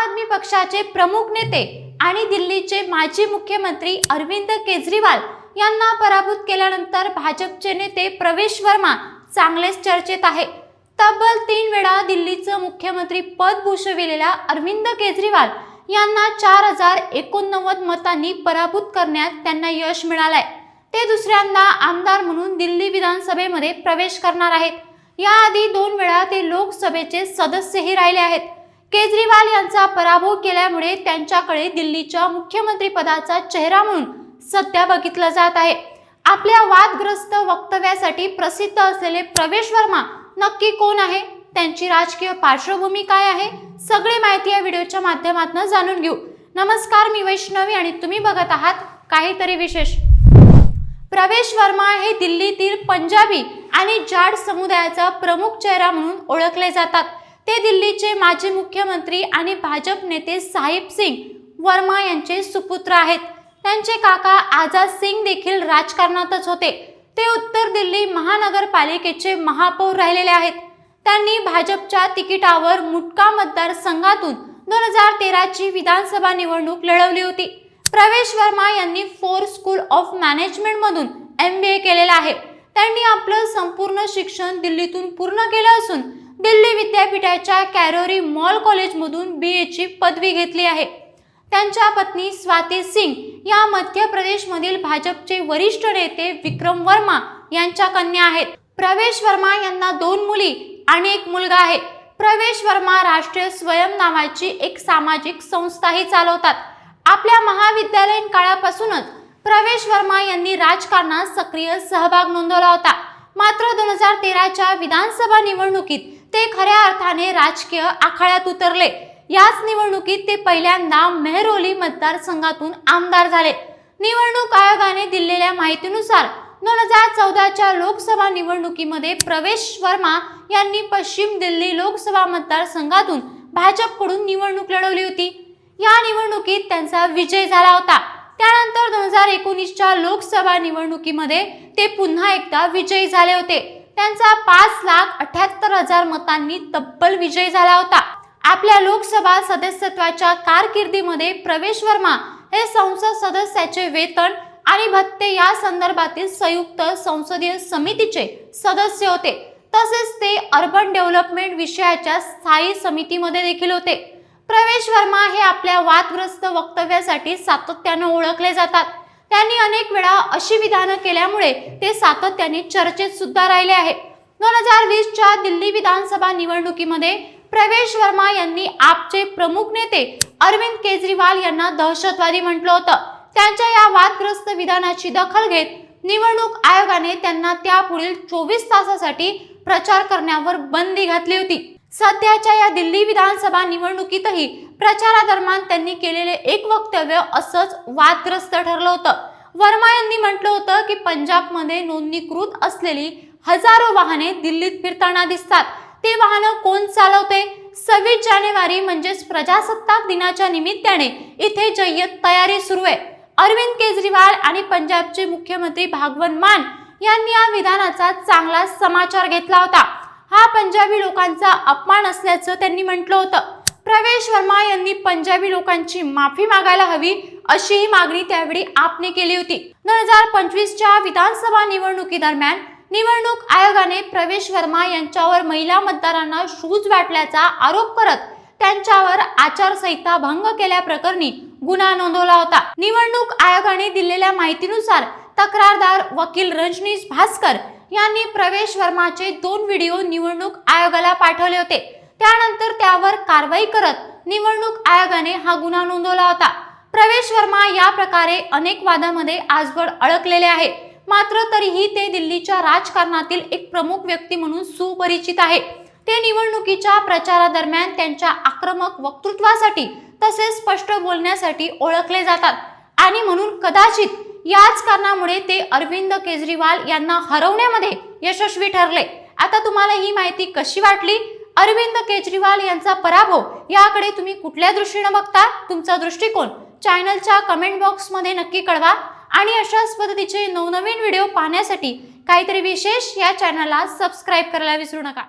आदमी पक्षाचे प्रमुख नेते आणि दिल्लीचे माजी मुख्यमंत्री अरविंद केजरीवाल यांना पराभूत केल्यानंतर भाजपचे नेते प्रवेश वर्मा चांगलेच चर्चेत आहे. तब्बल तीन वेळा दिल्लीचं मुख्यमंत्री पद भूषविलेल्या अरविंद केजरीवाल यांना चार हजार एकोणनव्वद मतांनी पराभूत करण्यात त्यांना यश मिळालंय. ते दुसऱ्यांदा आमदार म्हणून दिल्ली विधानसभेमध्ये प्रवेश करणार आहेत. याआधी दोन वेळा ते लोकसभेचे सदस्यही राहिले आहेत. केजरीवाल यांचा पराभव केल्यामुळे त्यांच्याकडे दिल्लीच्या मुख्यमंत्री पदाचा चेहरा म्हणून सध्या बघितलं जात आहे. आपल्या वादग्रस्त वक्तव्यासाठी प्रसिद्ध असलेले प्रवेश वर्मा नक्की कोण आहे? त्यांची राजकीय पार्श्वभूमी काय आहे? सगळी माहिती या व्हिडिओच्या माध्यमातून जाणून घेऊ. नमस्कार मी वैष्णवी आणि तुम्ही बघत आहात काहीतरी विशेष. प्रवेश वर्मा हे दिल्लीतील पंजाबी आणि जाड समुदायाचा प्रमुख चेहरा म्हणून ओळखले जातात. ते दिल्लीचे माजी मुख्यमंत्री आणि भाजप नेते साहिब सिंग वर्मा यांचे सुपुत्र आहेत. त्यांचे काका आझाद सिंग देखील राजकारणातच होते. ते उत्तर दिल्ली महानगरपालिकेचे महापौर राहिलेले आहेत. त्यांनी भाजपच्या तिकिटावर मुटका मतदारसंघातून दोन हजार तेराची विधानसभा निवडणूक लढवली होती. प्रवेश वर्मा यांनी फोर स्कूल ऑफ मॅनेजमेंटमधून एम बी ए केलेलं आहे. त्यांनी आपलं संपूर्ण शिक्षण दिल्लीतून पूर्ण केलं असून दिल्ली विद्यापीठाच्या कॅरोरी मॉल कॉलेजमधून बी एची पदवी घेतली आहे. त्यांच्या पत्नी स्वाती सिंग या मध्य प्रदेशमधील भाजपचे वरिष्ठ नेते विक्रम वर्मा यांच्या कन्या आहेत. प्रवेश वर्मा यांना दोन मुली आणि एक मुलगा आहे. प्रवेश वर्मा राष्ट्रीय स्वयं नावाची एक सामाजिक संस्थाही चालवतात. आपल्या महाविद्यालयीन काळापासूनच प्रवेश वर्मा यांनी राजकारणात सक्रिय सहभाग नोंदवला होता. मात्र दोन हजार तेराच्या विधानसभा निवडणुकीत ते खऱ्या अर्थाने राजकीय आखाड्यात उतरले. याच निवडणुकीत ते पहिल्यांदा मेहरोली मतदारसंघातून आमदार झाले. निवडणूक आयोगाने दिलेल्या माहितीनुसार दोन हजार चौदाच्या लोकसभा निवडणुकीमध्ये प्रवेश वर्मा यांनी पश्चिम दिल्ली लोकसभा मतदारसंघातून भाजपकडून निवडणूक लढवली होती. या निवडणुकीत त्यांचा विजय झाला होता. त्यानंतर दोन हजार एकोणीसच्या लोकसभा निवडणुकीमध्ये ते पुन्हा एकदा विजयी झाले होते. त्यांचा पाच लाख अठ्याहत्तर हजार मतांनी तब्बल विजय झाला होता. आपल्या लोकसभा सदस्यत्वाच्या कारकिर्दीमध्ये प्रवेश वर्मा हे संसद सदस्याचे वेतन आणि भत्ते या संदर्भातील संयुक्त संसदीय समितीचे सदस्य होते. तसेच ते अर्बन डेव्हलपमेंट विषयाच्या स्थायी समितीमध्ये देखील होते. प्रवेश वर्मा हे आपल्या वादग्रस्त वक्तव्यासाठी सातत्यानं ओळखले जातात. त्यांनी अनेक वेळा अशी विधानं केल्यामुळे ते सातत्याने चर्चेत सुद्धा राहिले आहे दोन हजार वीसच्या दिल्ली विधानसभा निवडणुकीमध्ये प्रवेश वर्मा यांनी आपचे प्रमुख नेते अरविंद केजरीवाल यांना दहशतवादी म्हटलं होतं. त्यांच्या या वादग्रस्त विधानाची दखल घेत निवडणूक आयोगाने त्यांना त्यापुढील चोवीस तासासाठी प्रचार करण्यावर बंदी घातली होती. सध्याच्या या दिल्ली विधानसभा निवडणुकीतही प्रचारादरम्यान त्यांनी केलेले एक वक्तव्य असंच वादग्रस्त ठरलं होतं. वर्मा यांनी म्हटलं होतं की पंजाबमध्ये नोंदणीकृत असलेली हजारो वाहने दिल्लीत फिरताना दिसतात. ते वाहनं कोण चालवते? सव्वीस जानेवारी म्हणजेच प्रजासत्ताक दिनाच्या निमित्ताने इथे जय्यत तयारी सुरू आहे. अरविंद केजरीवाल आणि पंजाबचे मुख्यमंत्री भागवन मान यांनी या विधानाचा चांगला समाचार घेतला होता. हा पंजाबी लोकांचा अपमान असल्याचं त्यांनी म्हटलं होतं. प्रवेश वर्मा यांनी पंजाबी लोकांची माफी मागायला हवी अशीही मागणी त्यावेळी आपने केली होती. दोन हजार पंचवीसच्या विधानसभा निवडणुकीदरम्यान निवडणूक आयोगाने प्रवेश वर्मा यांच्यावर महिला मतदारांना शूज वाटल्याचा आरोप करत त्यांच्यावर आचारसंहिता भंग केल्याप्रकरणी गुन्हा नोंदवला होता. निवडणूक आयोगाने दिलेल्या माहितीनुसार तक्रारदार वकील रजनीश भास्कर यांनी प्रवेश वर्माचे दोन व्हिडिओ निवडणूक आयोगाला पाठवले होते. त्यानंतर त्यावर कारवाई करत निवडणूक आयोगाने हा गुन्हा नोंदवला होता. प्रवेश वर्मा या प्रकारे अनेक वादामध्ये आजवर अडकलेले आहे. मात्र तरीही ते दिल्लीच्या राजकारणातील एक प्रमुख व्यक्ती म्हणून सुपरिचित आहे. ते निवडणुकीच्या प्रचारादरम्यान त्यांच्या आक्रमक वक्तृत्वासाठी तसेच स्पष्ट बोलण्यासाठी ओळखले जातात. आणि म्हणून कदाचित याच कारणामुळे ते अरविंद केजरीवाल यांना हरवण्यामध्ये यशस्वी ठरले. आता तुम्हाला ही माहिती कशी वाटली? अरविंद केजरीवाल यांचा पराभव याकडे तुम्ही कुठल्या दृष्टीने बघता? तुमचा दृष्टिकोन चॅनलच्या कमेंट बॉक्समध्ये नक्की कळवा. आणि अशाच पद्धतीचे नवनवीन व्हिडिओ पाहण्यासाठी काहीतरी विशेष या चॅनलला सबस्क्राईब करायला विसरू नका.